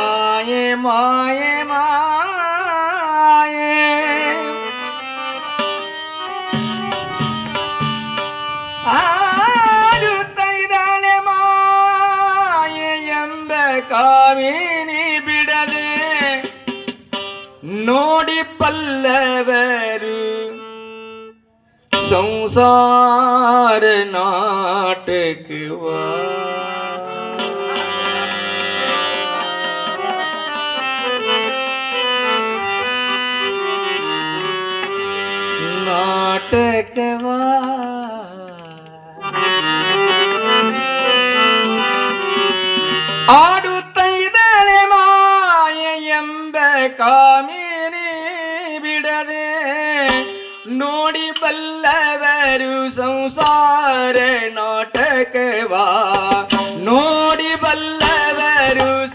மாயே மாயே மாயே. ஆடுத்தைதாலே மாயே எம்ப காமினி பிடது நோடி பல்லவரு சம்சார நாட்டுக்கு வா. ಆಡುತ್ತ ಇದ್ದಾಳೆ ಮಾಯೆ ಎಂಬ ಕಾಮಿನಿ ಬಿಡದೆ ನೋಡಿ ಬಲ್ಲವರು ಸಂಸಾರ ನಾಟಕವಾ. ನೋಡಿ ಬಲ್ಲವರು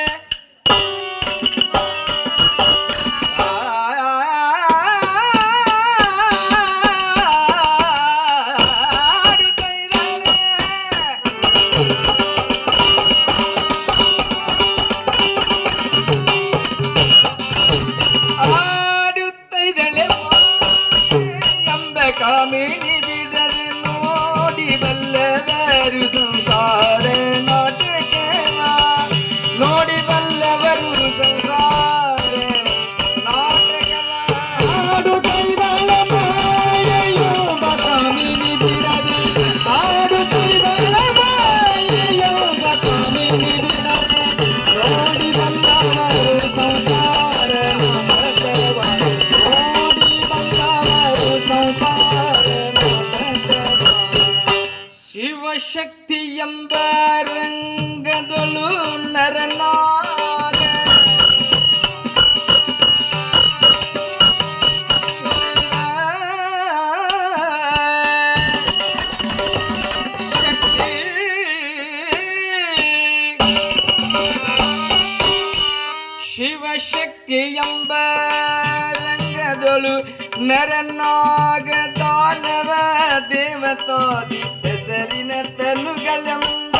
ಶಿವಶಕ್ತಿ ಎಂಬ ರಂಗದೊಳು ನರನಾಗ ಶಿವಶಕ್ತಿ ಎಂಬ ರಂಗದೊಳು ನರನಾಗ ದಾನವ ದೇವತೋ ಹೆಸರಿನ ತನುಗಲೆಂಬ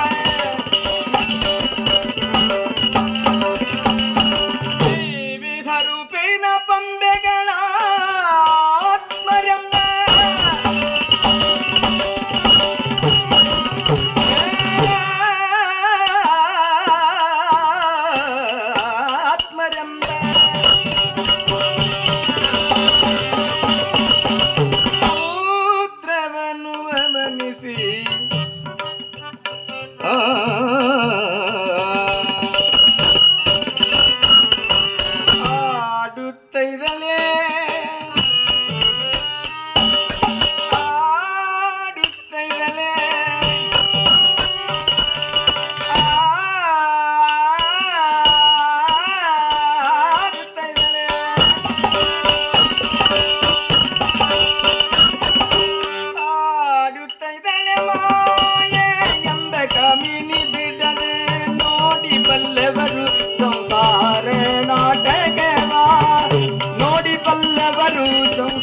ಬಲ್ಲವರು ಸಂಸಾರ ನಾಟಕ ನೋಡಿ ಬಲ್ಲವರು ಸಂಸಾರ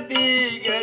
ಜಗತ್ತಿಗೆ